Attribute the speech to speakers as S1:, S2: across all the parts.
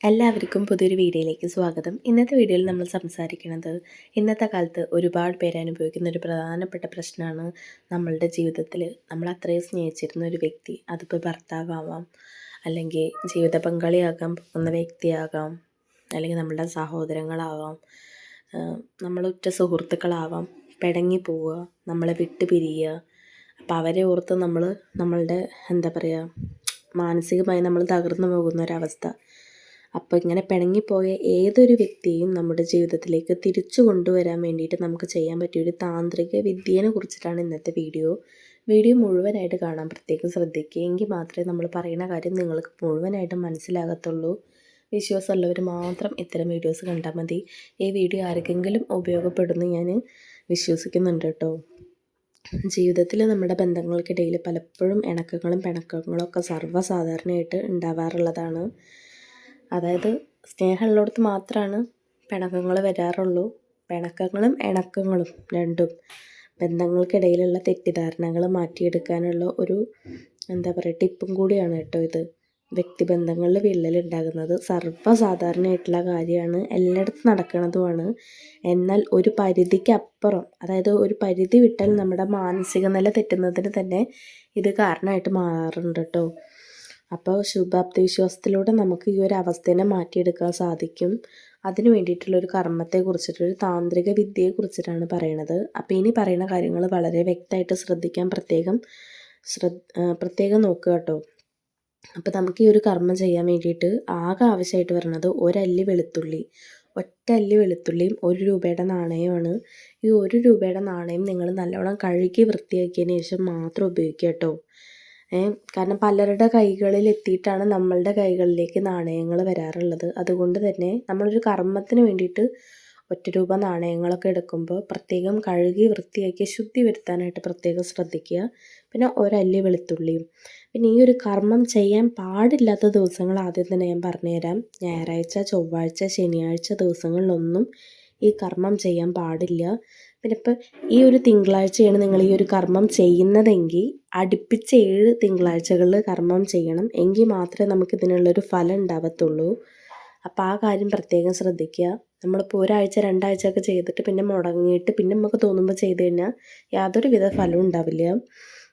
S1: എല്ലാവർക്കും പുതിയൊരു വീഡിയോയിലേക്ക് സ്വാഗതം. ഇന്നത്തെ വീഡിയോയിൽ നമ്മൾ സംസാരിക്കുന്നത് ഇന്നത്തെ കാലത്ത് ഒരുപാട് പേര് അനുഭവിക്കുന്ന ഒരു പ്രധാനപ്പെട്ട പ്രശ്നമാണ് നമ്മളുടെ ജീവിതത്തിൽ നമ്മൾ അത്രയും സ്നേഹിച്ചിരുന്ന ഒരു വ്യക്തി അതിപ്പോൾ ഭർത്താവാം അല്ലെങ്കിൽ ജീവിത പങ്കാളിയാകാൻ പോകുന്ന വ്യക്തിയാകാം അല്ലെങ്കിൽ നമ്മളുടെ സഹോദരങ്ങളാവാം നമ്മളൊറ്റ സുഹൃത്തുക്കളാവാം പിടങ്ങി പോവുക നമ്മളെ വിട്ട് പിരിയുക. അപ്പോൾ അവരെ ഓർത്ത് നമ്മൾ നമ്മളുടെ എന്താ പറയുക മാനസികമായി നമ്മൾ തകർന്നു പോകുന്ന ഒരവസ്ഥ അപ്പോൾ ഇങ്ങനെ പിണങ്ങിപ്പോയ ഏതൊരു വ്യക്തിയെയും നമ്മുടെ ജീവിതത്തിലേക്ക് തിരിച്ചു കൊണ്ടുവരാൻ വേണ്ടിയിട്ട് നമുക്ക് ചെയ്യാൻ പറ്റിയ ഒരു താന്ത്രിക വിദ്യേനെ കുറിച്ചിട്ടാണ് ഇന്നത്തെ വീഡിയോ. വീഡിയോ മുഴുവനായിട്ട് കാണാൻ പ്രത്യേകം ശ്രദ്ധിക്കുക. എങ്കിൽ മാത്രമേ നമ്മൾ പറയുന്ന കാര്യം നിങ്ങൾക്ക് മുഴുവനായിട്ടും മനസ്സിലാകത്തുള്ളൂ. വിശ്വാസമുള്ളവർ മാത്രം ഇത്തരം വീഡിയോസ് കണ്ടാൽ മതി. ഈ വീഡിയോ ആർക്കെങ്കിലും ഉപയോഗപ്പെടുന്നു ഞാൻ വിശ്വസിക്കുന്നുണ്ട് കേട്ടോ. ജീവിതത്തിൽ നമ്മുടെ ബന്ധങ്ങൾക്കിടയിൽ പലപ്പോഴും ഇണക്കങ്ങളും പിണക്കങ്ങളും ഒക്കെ സർവസാധാരണയായിട്ട് ഉണ്ടാവാറുള്ളതാണ്. അതായത് സ്നേഹമുള്ളിടത്ത് മാത്രമാണ് പിണക്കങ്ങൾ വരാറുള്ളൂ. പിണക്കങ്ങളും ഇണക്കങ്ങളും രണ്ടും ബന്ധങ്ങൾക്കിടയിലുള്ള തെറ്റിദ്ധാരണകൾ മാറ്റിയെടുക്കാനുള്ള ഒരു എന്താ പറയുക ടിപ്പും കൂടിയാണ് കേട്ടോ ഇത്. വ്യക്തിബന്ധങ്ങളിൽ വിള്ളലുണ്ടാകുന്നത് സർവസാധാരണമായിട്ടുള്ള കാര്യമാണ്. എല്ലായിടത്തും നടക്കുന്നതുമാണ്. എന്നാൽ ഒരു പരിധിക്ക് അപ്പുറം അതായത് ഒരു പരിധി വിട്ടാൽ നമ്മുടെ മാനസിക നില തെറ്റുന്നതിന് തന്നെ ഇത് കാരണമായിട്ട് മാറുന്നുണ്ട് കേട്ടോ. അപ്പോൾ ശുഭാപ്തി വിശ്വാസത്തിലൂടെ നമുക്ക് ഈ ഒരു അവസ്ഥേനെ മാറ്റിയെടുക്കാൻ സാധിക്കും. അതിന് വേണ്ടിയിട്ടുള്ള ഒരു കർമ്മത്തെ കുറിച്ചിട്ട് ഒരു താന്ത്രിക വിദ്യയെ കുറിച്ചിട്ടാണ് പറയണത്. അപ്പോൾ ഇനി പറയുന്ന കാര്യങ്ങൾ വളരെ വ്യക്തമായിട്ട് ശ്രദ്ധിക്കാൻ പ്രത്യേകം ശ്രദ്ധ പ്രത്യേകം നോക്കുക കേട്ടോ. അപ്പോൾ നമുക്ക് ഈ ഒരു കർമ്മം ചെയ്യാൻ വേണ്ടിയിട്ട് ആകെ ആവശ്യമായിട്ട് വരുന്നത് ഒരല്ലി വെളുത്തുള്ളി. ഒറ്റ അല്ലി വെളുത്തുള്ളിയും ഒരു രൂപയുടെ നാണയമാണ് ഈ ഒരു രൂപയുടെ നാണയം നിങ്ങൾ നല്ലവണ്ണം കഴുകി വൃത്തിയാക്കിയതിന് ശേഷം മാത്രം ഉപയോഗിക്കുക കേട്ടോ. കാരണം പലരുടെ കൈകളിൽ എത്തിയിട്ടാണ് നമ്മളുടെ കൈകളിലേക്ക് നാണയങ്ങൾ വരാറുള്ളത്. അതുകൊണ്ട് തന്നെ നമ്മളൊരു കർമ്മത്തിന് വേണ്ടിയിട്ട് ഒറ്റ രൂപ നാണയങ്ങളൊക്കെ എടുക്കുമ്പോൾ പ്രത്യേകം കഴുകി വൃത്തിയാക്കി ശുദ്ധി വരുത്താനായിട്ട് പ്രത്യേകം ശ്രദ്ധിക്കുക. പിന്നെ ഒരല്ലി വെളുത്തുള്ളിയും. പിന്നെ ഈ ഒരു കർമ്മം ചെയ്യാൻ പാടില്ലാത്ത ദിവസങ്ങൾ ആദ്യം തന്നെ ഞാൻ പറഞ്ഞുതരാം ഞായറാഴ്ച ചൊവ്വാഴ്ച ശനിയാഴ്ച ദിവസങ്ങളിലൊന്നും ഈ കർമ്മം ചെയ്യാൻ പാടില്ല. പിന്നെ ഈ ഒരു തിങ്കളാഴ്ചയാണ് നിങ്ങൾ ഈ ഒരു കർമ്മം ചെയ്യുന്നതെങ്കിൽ അടുപ്പിച്ച് ഏഴ് തിങ്കളാഴ്ചകളിൽ കർമ്മം ചെയ്യണം. എങ്കിൽ മാത്രമേ നമുക്ക് ഇതിനുള്ളൊരു ഫലം ഉണ്ടാവത്തുള്ളൂ. അപ്പോൾ ആ കാര്യം പ്രത്യേകം ശ്രദ്ധിക്കുക. നമ്മളിപ്പോൾ ഒരാഴ്ച രണ്ടാഴ്ച ഒക്കെ ചെയ്തിട്ട് പിന്നെ മുടങ്ങിയിട്ട് പിന്നെ നമുക്ക് തോന്നുമ്പോൾ ചെയ്ത് കഴിഞ്ഞാൽ യാതൊരു വിധ ഫലവും ഉണ്ടാവില്ല.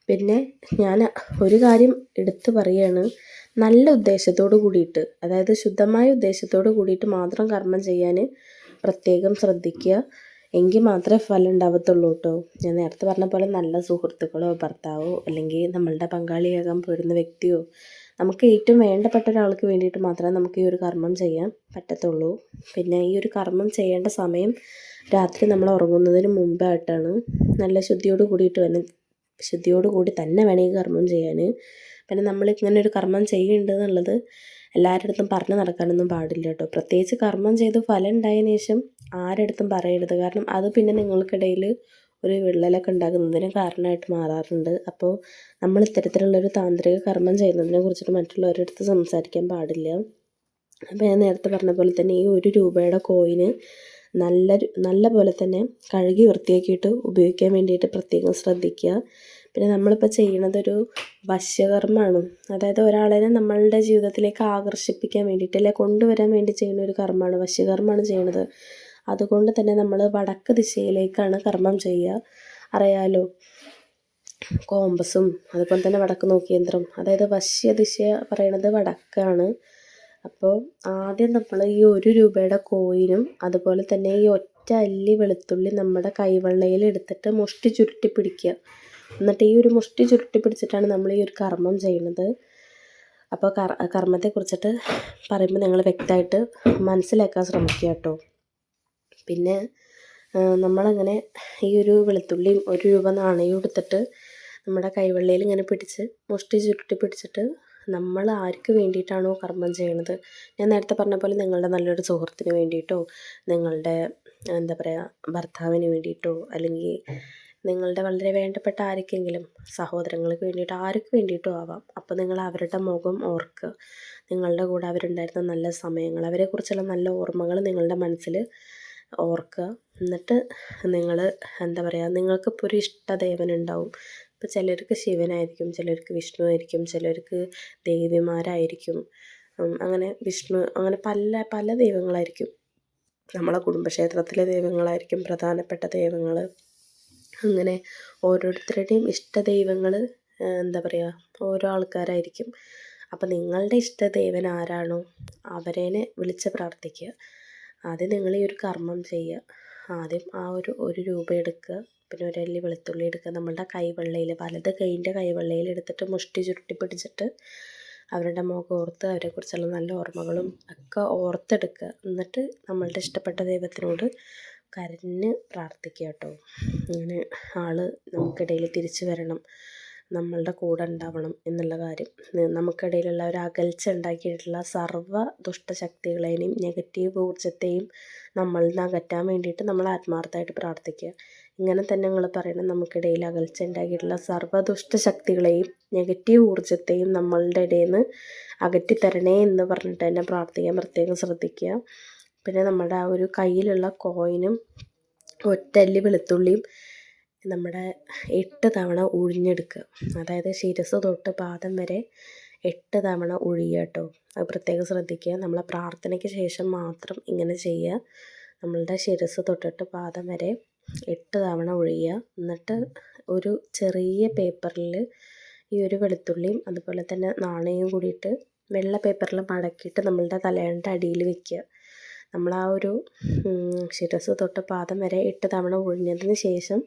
S1: പിന്നെ ഞാൻ ഒരു കാര്യം എടുത്തു പറയുകയാണ് നല്ല ഉദ്ദേശത്തോട് കൂടിയിട്ട് അതായത് ശുദ്ധമായ ഉദ്ദേശത്തോട് കൂടിയിട്ട് മാത്രം കർമ്മം ചെയ്യാൻ പ്രത്യേകം ശ്രദ്ധിക്കുക. എങ്കിൽ മാത്രമേ ഫലം ഉണ്ടാവത്തുള്ളൂ കേട്ടോ. ഞാൻ നേരത്തെ പറഞ്ഞ പോലെ നല്ല സുഹൃത്തുക്കളോ ഭർത്താവോ അല്ലെങ്കിൽ നമ്മളുടെ പങ്കാളിയാകാൻ പോരുന്ന വ്യക്തിയോ നമുക്ക് ഏറ്റവും വേണ്ടപ്പെട്ട ഒരാൾക്ക് വേണ്ടിയിട്ട് മാത്രമേ നമുക്ക് ഈ ഒരു കർമ്മം ചെയ്യാൻ പറ്റത്തുള്ളൂ. പിന്നെ ഈ ഒരു കർമ്മം ചെയ്യേണ്ട സമയം രാത്രി നമ്മൾ ഉറങ്ങുന്നതിന് മുമ്പായിട്ടാണ് നല്ല ശുദ്ധിയോട് കൂടിയിട്ട് വേണം ശുദ്ധിയോട് കൂടി തന്നെ വേണം ഈ കർമ്മം ചെയ്യാൻ. പിന്നെ നമ്മൾ ഇങ്ങനെ ഒരു കർമ്മം ചെയ്യുന്നുണ്ടെന്നുള്ളത് എല്ലാവരുടെ അടുത്തും പറഞ്ഞു നടക്കാനൊന്നും പാടില്ല കേട്ടോ. പ്രത്യേകിച്ച് കർമ്മം ചെയ്ത് ഫലം ഉണ്ടായതിനു ശേഷം ആരടുത്തും പറയരുത്. കാരണം അത് പിന്നെ നിങ്ങൾക്കിടയിൽ ഒരു വിള്ളലൊക്കെ ഉണ്ടാകുന്നതിന് കാരണമായിട്ട് മാറാറുണ്ട്. അപ്പോൾ നമ്മൾ ഇത്തരത്തിലുള്ളൊരു താന്ത്രിക കർമ്മം ചെയ്യുന്നതിനെ കുറിച്ചിട്ട് മറ്റുള്ളവരുടെ അടുത്ത് സംസാരിക്കാൻ പാടില്ല. അപ്പോൾ ഞാൻ നേരത്തെ പറഞ്ഞ പോലെ തന്നെ ഈ ഒരു രൂപയുടെ കോയിന് നല്ല നല്ല പോലെ തന്നെ കഴുകി വൃത്തിയാക്കിയിട്ട് ഉപയോഗിക്കാൻ വേണ്ടിയിട്ട് പ്രത്യേകം ശ്രദ്ധിക്കുക. പിന്നെ നമ്മളിപ്പോൾ ചെയ്യണതൊരു വശ്യകർമ്മമാണ്. അതായത് ഒരാളെ നമ്മളുടെ ജീവിതത്തിലേക്ക് ആകർഷിപ്പിക്കാൻ വേണ്ടിയിട്ട് അല്ലെ കൊണ്ടുവരാൻ വേണ്ടി ചെയ്യുന്ന ഒരു കർമ്മമാണ്. വശ്യകർമ്മമാണ് ചെയ്യണത് അതുകൊണ്ട് തന്നെ നമ്മൾ വടക്ക് ദിശയിലേക്കാണ് കർമ്മം ചെയ്യുക. അറിയാലോ? കോമ്പസും അതുപോലെ തന്നെ വടക്ക് നോക്കിയന്ത്രം അതായത് വശ്യ ദിശ പറയണത് വടക്കാണ്. അപ്പോൾ ആദ്യം നമ്മൾ ഈ ഒരു രൂപയുടെ കോയിനും അതുപോലെ തന്നെ ഈ ഒറ്റ അല്ലി വെളുത്തുള്ളി നമ്മുടെ കൈവെള്ളയിൽ എടുത്തിട്ട് മുഷ്ടി ചുരുട്ടി പിടിക്കുക. എന്നിട്ട് ഈ ഒരു മുഷ്ടി ചുരുട്ടി പിടിച്ചിട്ടാണ് നമ്മൾ ഈ ഒരു കർമ്മം ചെയ്യുന്നത് അപ്പോൾ കർ കർമ്മത്തെക്കുറിച്ചിട്ട് പറയുമ്പോൾ നിങ്ങൾ വ്യക്തമായിട്ട് മനസ്സിലാക്കാൻ ശ്രമിക്കുക കേട്ടോ. പിന്നെ നമ്മളങ്ങനെ ഈ ഒരു വെളുത്തുള്ളിയും ഒരു രൂപ നാണയവും എടുത്തിട്ട് നമ്മുടെ കൈവെള്ളയിൽ ഇങ്ങനെ പിടിച്ച് മുഷ്ടി ചുരുട്ടി പിടിച്ചിട്ട് നമ്മൾ ആർക്ക് വേണ്ടിയിട്ടാണോ കർമ്മം ചെയ്യണത്? ഞാൻ നേരത്തെ പറഞ്ഞ പോലെ നിങ്ങളുടെ നല്ലൊരു സുഹൃത്തിന് വേണ്ടിയിട്ടോ നിങ്ങളുടെ എന്താ പറയുക ഭർത്താവിന് വേണ്ടിയിട്ടോ അല്ലെങ്കിൽ നിങ്ങളുടെ വളരെ വേണ്ടപ്പെട്ട ആർക്കെങ്കിലും സഹോദരങ്ങൾക്ക് വേണ്ടിയിട്ട് ആർക്ക് വേണ്ടിയിട്ടോ ആവാം. അപ്പോൾ നിങ്ങൾ അവരുടെ മുഖം ഓർക്കുക. നിങ്ങളുടെ കൂടെ അവരുണ്ടായിരുന്ന നല്ല സമയങ്ങൾ അവരെക്കുറിച്ചുള്ള നല്ല ഓർമ്മകൾ നിങ്ങളുടെ മനസ്സിൽ ഓർക്കുക. എന്നിട്ട് നിങ്ങൾ എന്താ പറയുക നിങ്ങൾക്കിപ്പോൾ ഒരു ഇഷ്ടദേവനുണ്ടാവും. ഇപ്പോൾ ചിലർക്ക് ശിവനായിരിക്കും ചിലർക്ക് വിഷ്ണു ആയിരിക്കും ചിലർക്ക് ദേവിമാരായിരിക്കും. അങ്ങനെ വിഷ്ണു അങ്ങനെ പല പല ദൈവങ്ങളായിരിക്കും. നമ്മളെ കുടുംബക്ഷേത്രത്തിലെ ദൈവങ്ങളായിരിക്കും പ്രധാനപ്പെട്ട ദൈവങ്ങൾ അങ്ങനെ ഓരോരുത്തരുടെയും ഇഷ്ട ദൈവങ്ങൾ എന്താ പറയുക ഓരോ ആൾക്കാരായിരിക്കും. അപ്പം നിങ്ങളുടെ ഇഷ്ട ദൈവൻ ആരാണോ അവരേനെ വിളിച്ച് പ്രാർത്ഥിക്കുക. ആദ്യം നിങ്ങൾ ഈ ഒരു കർമ്മം ചെയ്യുക. ആദ്യം ആ ഒരു ഒരു രൂപ എടുക്കുക. പിന്നെ ഒരു അല്ലി വെളുത്തുള്ളി എടുക്കുക. നമ്മളുടെ കൈവെള്ളയിൽ വലത് കൈയിന്റെ കൈവെള്ളയിൽ എടുത്തിട്ട് മുഷ്ടി ചുരുട്ടി പിടിച്ചിട്ട് അവരുടെ മുഖം ഓർത്ത് അവരെക്കുറിച്ചുള്ള നല്ല ഓർമ്മകളും ഒക്കെ ഓർത്തെടുക്കുക. എന്നിട്ട് നമ്മളുടെ ഇഷ്ടപ്പെട്ട ദൈവത്തിനോട് കരഞ്ഞ് പ്രാർത്ഥിക്കുക കേട്ടോ. ഇങ്ങനെ ആൾ നമുക്കിടയിൽ തിരിച്ചു വരണം. നമ്മളുടെ കൂടെ ഉണ്ടാവണം എന്നുള്ള കാര്യം. നമുക്കിടയിലുള്ള ഒരു അകൽച്ച ഉണ്ടാക്കിയിട്ടുള്ള സർവ ദുഷ്ടശക്തികളെയും നെഗറ്റീവ് ഊർജത്തെയും നമ്മളിൽ നിന്ന് അകറ്റാൻ വേണ്ടിയിട്ട് നമ്മൾ ആത്മാർത്ഥമായിട്ട് പ്രാർത്ഥിക്കുക. ഇങ്ങനെ തന്നെ ഞങ്ങൾ പറയണം നമുക്കിടയിൽ അകൽച്ച ഉണ്ടാക്കിയിട്ടുള്ള സർവ ദുഷ്ടശക്തികളെയും നെഗറ്റീവ് ഊർജത്തെയും നമ്മളുടെ ഇടയിൽ നിന്ന് അകറ്റിത്തരണേ എന്ന് പറഞ്ഞിട്ട് തന്നെ പ്രാർത്ഥിക്കാൻ പ്രത്യേകം ശ്രദ്ധിക്കുക. പിന്നെ നമ്മുടെ ആ ഒരു കയ്യിലുള്ള കോയിനും ഒറ്റല്ലി വെളുത്തുള്ളിയും നമ്മുടെ എട്ട് തവണ ഉഴിഞ്ഞെടുക്കുക. അതായത് ശിരസ് തൊട്ട് പാദം വരെ എട്ട് തവണ ഉഴിയുക കേട്ടോ. അത് പ്രത്യേകം ശ്രദ്ധിക്കുക. നമ്മളെ പ്രാർത്ഥനയ്ക്ക് ശേഷം മാത്രം ഇങ്ങനെ ചെയ്യുക. നമ്മളുടെ ശിരസ് തൊട്ടിട്ട് പാദം വരെ എട്ട് തവണ ഉഴിയുക. എന്നിട്ട് ഒരു ചെറിയ പേപ്പറിൽ ഈ ഒരു വെളുത്തുള്ളിയും അതുപോലെ തന്നെ നാണയവും കൂടിയിട്ട് വെള്ള പേപ്പറിൽ മടക്കിയിട്ട് നമ്മളുടെ തലയുടെ അടിയിൽ വെക്കുക. നമ്മൾ ആ ഒരു ശിരസ് തൊട്ട് പാദം വരെ എട്ട് തവണ ഉഴിഞ്ഞതിന് ശേഷം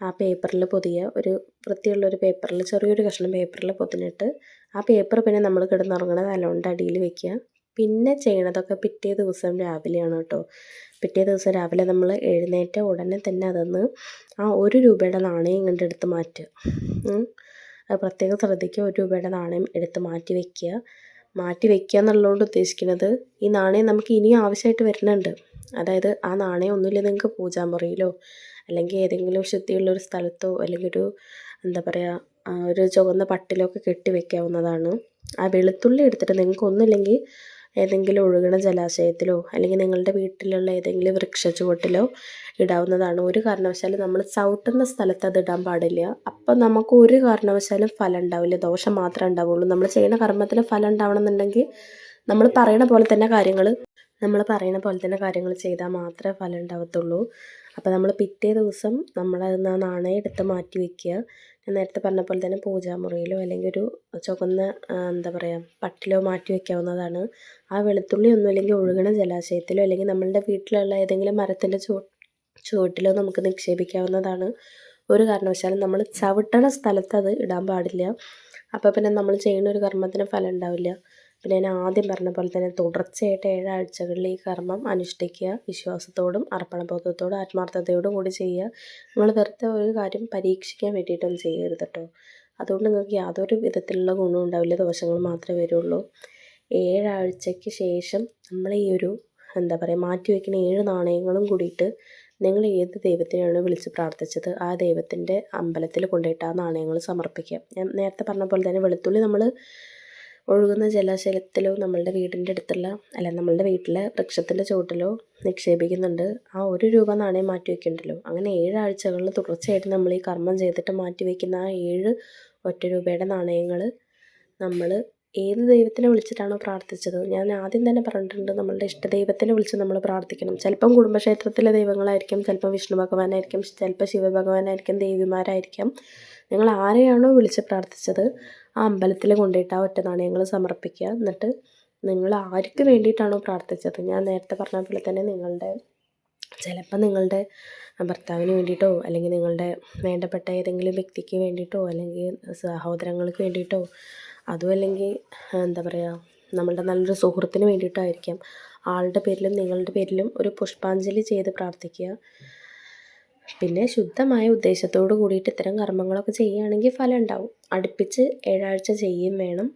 S1: ആ പേപ്പറിൽ പൊതിയുക ഒരു വൃത്തിയുള്ള ഒരു പേപ്പറിൽ ചെറിയൊരു കഷ്ണം പേപ്പറിൽ പൊതിഞ്ഞിട്ട് ആ പേപ്പർ പിന്നെ നമ്മൾ കിടന്നുറങ്ങണ തലോണ്ട് അടിയിൽ വെക്കുക. പിന്നെ ചെയ്യണതൊക്കെ പിറ്റേ ദിവസം രാവിലെയാണ് കേട്ടോ. പിറ്റേ ദിവസം രാവിലെ നമ്മൾ എഴുന്നേറ്റ ഉടനെ തന്നെ അതൊന്ന് ആ ഒരു രൂപയുടെ നാണയം ഇങ്ങോട്ട് എടുത്ത് മാറ്റുക. അത് പ്രത്യേകം ശ്രദ്ധിക്കുക. ഒരു രൂപയുടെ നാണയം എടുത്ത് മാറ്റി വയ്ക്കുക മാറ്റി വയ്ക്കുക എന്നുള്ളതുകൊണ്ട് ഉദ്ദേശിക്കുന്നത് ഈ നാണയം നമുക്ക് ഇനിയും ആവശ്യമായിട്ട് വരുന്നുണ്ട്. അതായത് ആ നാണയം ഒന്നുമില്ല നിങ്ങൾക്ക് പൂജാമുറിയിലോ അല്ലെങ്കിൽ ഏതെങ്കിലും ശുദ്ധിയുള്ള ഒരു സ്ഥലത്തോ അല്ലെങ്കിൽ ഒരു എന്താ പറയുക ഒരു ചുവന്ന പട്ടിലൊക്കെ കെട്ടി വെക്കാവുന്നതാണ്. ആ വെളുത്തുള്ളി എടുത്തിട്ട് നിങ്ങൾക്ക് ഒന്നുമില്ലെങ്കിൽ ഏതെങ്കിലും ഒഴുകണ ജലാശയത്തിലോ അല്ലെങ്കിൽ നിങ്ങളുടെ വീട്ടിലുള്ള ഏതെങ്കിലും വൃക്ഷ ചുവട്ടിലോ ഇടാവുന്നതാണ്. ഒരു കാരണവശാലും നമ്മൾ ചവിട്ടുന്ന സ്ഥലത്ത് അത് ഇടാൻ പാടില്ല. അപ്പം നമുക്ക് ഒരു കാരണവശാലും ഫലം ഉണ്ടാവില്ല. ദോഷം മാത്രമേ ഉണ്ടാവുള്ളൂ. നമ്മൾ ചെയ്യുന്ന കർമ്മത്തിന് ഫലം ഉണ്ടാവണമെന്നുണ്ടെങ്കിൽ നമ്മൾ പറയണ പോലെ തന്നെ കാര്യങ്ങൾ നമ്മൾ പറയുന്ന പോലെ തന്നെ കാര്യങ്ങൾ ചെയ്താൽ മാത്രമേ ഫലം ഉണ്ടാവത്തുള്ളൂ. അപ്പോൾ നമ്മൾ പിറ്റേ ദിവസം നമ്മൾ ആ നാണയം എടുത്ത് മാറ്റി വയ്ക്കുക ഞാൻ നേരത്തെ പറഞ്ഞ പോലെ തന്നെ പൂജാമുറിയിലോ അല്ലെങ്കിൽ ഒരു ചുവന്ന എന്താ പറയുക പട്ടിലോ മാറ്റി വയ്ക്കാവുന്നതാണ് ആ വെളുത്തുള്ളി ഒന്നും അല്ലെങ്കിൽ ഒഴുകണ ജലാശയത്തിലോ അല്ലെങ്കിൽ നമ്മളുടെ വീട്ടിലുള്ള ഏതെങ്കിലും മരത്തിന്റെ ചുവ ചുവട്ടിലോ നമുക്ക് നിക്ഷേപിക്കാവുന്നതാണ്. ഒരു കാരണവശാലും നമ്മൾ ചവിട്ടണ സ്ഥലത്ത് അത് ഇടാൻ പാടില്ല. അപ്പോൾ പിന്നെ നമ്മൾ ചെയ്യുന്ന ഒരു കർമ്മത്തിന് ഫലം ഉണ്ടാവില്ല. പിന്നെ ഞാൻ ആദ്യം പറഞ്ഞ പോലെ തന്നെ തുടർച്ചയായിട്ട് ഏഴാഴ്ചകളിൽ ഈ കർമ്മം അനുഷ്ഠിക്കുക വിശ്വാസത്തോടും അർപ്പണബോധത്തോടും ആത്മാർത്ഥതയോടും കൂടി ചെയ്യുക. നിങ്ങൾ വെറുതെ ഒരു കാര്യം പരീക്ഷിക്കാൻ വേണ്ടിയിട്ടൊന്നും ചെയ്യരുത് കേട്ടോ. അതുകൊണ്ട് നിങ്ങൾക്ക് യാതൊരു വിധത്തിലുള്ള ഗുണവും ഉണ്ടാവില്ല. ദോഷങ്ങൾ മാത്രമേ വരുള്ളൂ. ഏഴാഴ്ചയ്ക്ക് ശേഷം നമ്മൾ ഈ ഒരു എന്താ പറയുക മാറ്റി വയ്ക്കുന്ന ഏഴ് നാണയങ്ങളും കൂടിയിട്ട് നിങ്ങൾ ഏത് ദൈവത്തിനാണ് വിളിച്ച് പ്രാർത്ഥിച്ചത്? ആ ദൈവത്തിന്റെ അമ്പലത്തിൽ കൊണ്ടുപോയിട്ട് ആ നാണയങ്ങൾ സമർപ്പിക്കുക. ഞാൻ നേരത്തെ പറഞ്ഞ പോലെ തന്നെ വെളുത്തുള്ളി നമ്മൾ ഒഴുകുന്ന ജലാശയത്തിലോ നമ്മളുടെ വീടിന്റെ അടുത്തുള്ള അല്ല നമ്മളുടെ വീട്ടിലെ വൃക്ഷത്തിന്റെ ചുവട്ടിലോ നിക്ഷേപിക്കുന്നുണ്ട്. ആ ഒരു രൂപ നാണയം മാറ്റി വയ്ക്കുന്നുണ്ടല്ലോ അങ്ങനെ ഏഴ് ആഴ്ചകളിൽ തുടർച്ചയായിട്ട് നമ്മൾ ഈ കർമ്മം ചെയ്തിട്ട് മാറ്റി വയ്ക്കുന്ന ആ ഏഴ് ഒറ്റ രൂപയുടെ നാണയങ്ങൾ നമ്മൾ ഏത് ദൈവത്തിനെ വിളിച്ചിട്ടാണോ പ്രാർത്ഥിച്ചത്? ഞാൻ ആദ്യം തന്നെ പറഞ്ഞിട്ടുണ്ട് നമ്മളുടെ ഇഷ്ട ദൈവത്തിനെ വിളിച്ച് നമ്മൾ പ്രാർത്ഥിക്കണം. ചിലപ്പം കുടുംബക്ഷേത്രത്തിലെ ദൈവങ്ങളായിരിക്കും ചിലപ്പം വിഷ്ണു ഭഗവാനായിരിക്കും ചിലപ്പോൾ ശിവഭഗവാനായിരിക്കും ദേവിമാരായിരിക്കാം. നിങ്ങൾ ആരെയാണോ വിളിച്ച് പ്രാർത്ഥിച്ചത് ആ അമ്പലത്തിൽ കൊണ്ടുപോയിട്ട് ആ ഒറ്റ നാണയങ്ങൾ സമർപ്പിക്കുക. എന്നിട്ട് നിങ്ങൾ ആർക്ക് വേണ്ടിയിട്ടാണോ പ്രാർത്ഥിച്ചത്? ഞാൻ നേരത്തെ പറഞ്ഞ പോലെ തന്നെ നിങ്ങളുടെ ചിലപ്പോൾ നിങ്ങളുടെ ഭർത്താവിന് വേണ്ടിയിട്ടോ അല്ലെങ്കിൽ നിങ്ങളുടെ വേണ്ടപ്പെട്ട ഏതെങ്കിലും വ്യക്തിക്ക് വേണ്ടിയിട്ടോ അല്ലെങ്കിൽ സഹോദരങ്ങൾക്ക് വേണ്ടിയിട്ടോ അതും അല്ലെങ്കിൽ എന്താ പറയുക നമ്മളുടെ നല്ലൊരു സുഹൃത്തിന് വേണ്ടിയിട്ടായിരിക്കാം ആളുടെ പേരിലും നിങ്ങളുടെ പേരിലും ഒരു പുഷ്പാഞ്ജലി ചെയ്ത് പ്രാർത്ഥിക്കുക. പിന്നെ ശുദ്ധമായ ഉദ്ദേശത്തോട് കൂടിയിട്ട് ഇത്തരം കർമ്മങ്ങളൊക്കെ ചെയ്യുകയാണെങ്കിൽ ഫലം ഉണ്ടാവും. അടുപ്പിച്ച് ഏഴാഴ്ച ചെയ്യുകയും വേണം.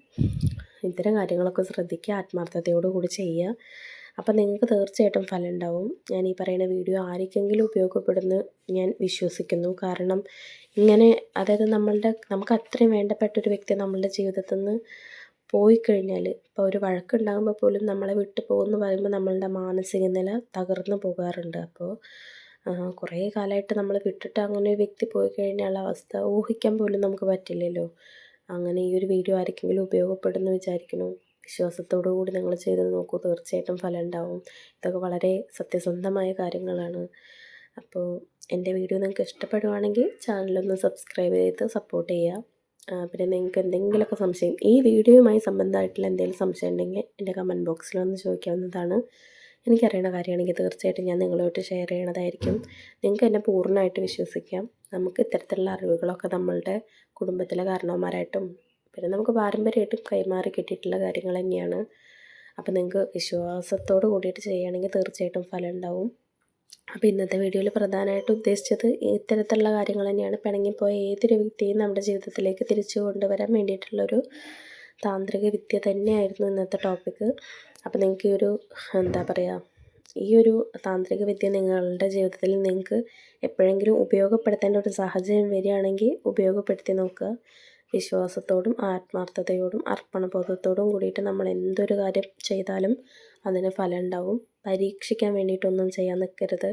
S1: ഇത്തരം കാര്യങ്ങളൊക്കെ ശ്രദ്ധിക്കുക ആത്മാർത്ഥതയോട് കൂടി ചെയ്യുക. അപ്പം നിങ്ങൾക്ക് തീർച്ചയായിട്ടും ഫലം ഉണ്ടാവും. ഞാൻ ഈ പറയുന്ന വീഡിയോ ആർക്കെങ്കിലും ഉപയോഗപ്പെടുന്നു ഞാൻ വിശ്വസിക്കുന്നു. കാരണം ഇങ്ങനെ അതായത് നമ്മളുടെ നമുക്ക് അത്രയും വേണ്ടപ്പെട്ട ഒരു വ്യക്തി നമ്മളുടെ ജീവിതത്തിൽ നിന്ന് പോയി കഴിഞ്ഞാൽ ഇപ്പോൾ ഒരു വഴക്കുണ്ടാകുമ്പോൾ പോലും നമ്മളെ വിട്ടു പോകുമെന്ന് പറയുമ്പോൾ നമ്മളുടെ മാനസിക നില തകർന്നു പോകാറുണ്ട്. അപ്പോൾ കുറേ കാലമായിട്ട് നമ്മൾ വിട്ടിട്ട് അങ്ങനെ ഒരു വ്യക്തി പോയി കഴിഞ്ഞാൽ അവസ്ഥ ഊഹിക്കാൻ പോലും നമുക്ക് പറ്റില്ലല്ലോ. അങ്ങനെ ഈ ഒരു വീഡിയോ ആർക്കെങ്കിലും ഉപയോഗപ്പെടുമെന്ന് വിചാരിക്കുന്നു. വിശ്വാസത്തോടു കൂടി നിങ്ങൾ ചെയ്ത് നോക്കൂ. തീർച്ചയായിട്ടും ഫലം ഉണ്ടാവും. ഇതൊക്കെ വളരെ സത്യസന്ധമായ കാര്യങ്ങളാണ്. അപ്പോൾ എന്റെ വീഡിയോ നിങ്ങൾക്ക് ഇഷ്ടപ്പെടുവാണെങ്കിൽ ചാനലൊന്ന് സബ്സ്ക്രൈബ് ചെയ്ത് സപ്പോർട്ട് ചെയ്യുക. പിന്നെ നിങ്ങൾക്ക് എന്തെങ്കിലുമൊക്കെ സംശയം ഈ വീഡിയോയുമായി സംബന്ധമായിട്ടുള്ള എന്തെങ്കിലും സംശയം ഉണ്ടെങ്കിൽ എന്റെ കമന്റ് ബോക്സിൽ ഒന്ന് ചോദിക്കാവുന്നതാണ്. എനിക്കറിയണ കാര്യമാണെങ്കിൽ തീർച്ചയായിട്ടും ഞാൻ നിങ്ങളുമായിട്ട് ഷെയർ ചെയ്യണതായിരിക്കും. നിങ്ങൾക്ക് എന്നെ പൂർണമായിട്ട് വിശ്വസിക്കാം. നമുക്ക് ഇത്തരത്തിലുള്ള അറിവുകളൊക്കെ നമ്മളുടെ കുടുംബത്തിലെ കാരണവന്മാരായിട്ടും പിന്നെ നമുക്ക് പാരമ്പര്യമായിട്ടും കൈമാറി കിട്ടിയിട്ടുള്ള കാര്യങ്ങൾ തന്നെയാണ്. അപ്പോൾ നിങ്ങൾക്ക് വിശ്വാസത്തോട് കൂടിയിട്ട് ചെയ്യുകയാണെങ്കിൽ തീർച്ചയായിട്ടും ഫലം ഉണ്ടാവും. അപ്പോൾ ഇന്നത്തെ വീഡിയോയിൽ പ്രധാനമായിട്ടും ഉദ്ദേശിച്ചത് ഇത്തരത്തിലുള്ള കാര്യങ്ങൾ തന്നെയാണ്. പിണങ്ങിപ്പോയ ഏതൊരു വ്യക്തിയും നമ്മുടെ ജീവിതത്തിലേക്ക് തിരിച്ചു കൊണ്ടുവരാൻ വേണ്ടിയിട്ടുള്ളൊരു താന്ത്രിക വിദ്യ തന്നെയായിരുന്നു ഇന്നത്തെ ടോപ്പിക്ക് അപ്പോൾ നിങ്ങൾക്ക് ഈ ഒരു എന്താ പറയുക ഈ ഒരു താന്ത്രിക വിദ്യ നിങ്ങളുടെ ജീവിതത്തിൽ നിങ്ങൾക്ക് എപ്പോഴെങ്കിലും ഉപയോഗപ്പെടുത്തേണ്ട ഒരു സാഹചര്യം വരികയാണെങ്കിൽ ഉപയോഗപ്പെടുത്തി നോക്കുക. വിശ്വാസത്തോടും ആത്മാർത്ഥതയോടും അർപ്പണബോധത്തോടും കൂടിയിട്ട് നമ്മൾ എന്തൊരു കാര്യം ചെയ്താലും അതിന് ഫലം ഉണ്ടാവും പരീക്ഷിക്കാൻ വേണ്ടിയിട്ടൊന്നും ചെയ്യാൻ നിൽക്കരുത്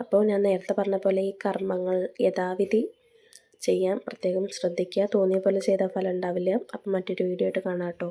S1: അപ്പോൾ ഞാൻ നേരത്തെ പറഞ്ഞ പോലെ ഈ കർമ്മങ്ങൾ യഥാവിധി ചെയ്യാൻ പ്രത്യേകം ശ്രദ്ധിക്കുക. തോന്നിയ പോലെ ചെയ്താൽ ഫലം ഉണ്ടാവില്ല. അപ്പം മറ്റൊരു വീഡിയോ ആയിട്ട് കാണാം കേട്ടോ.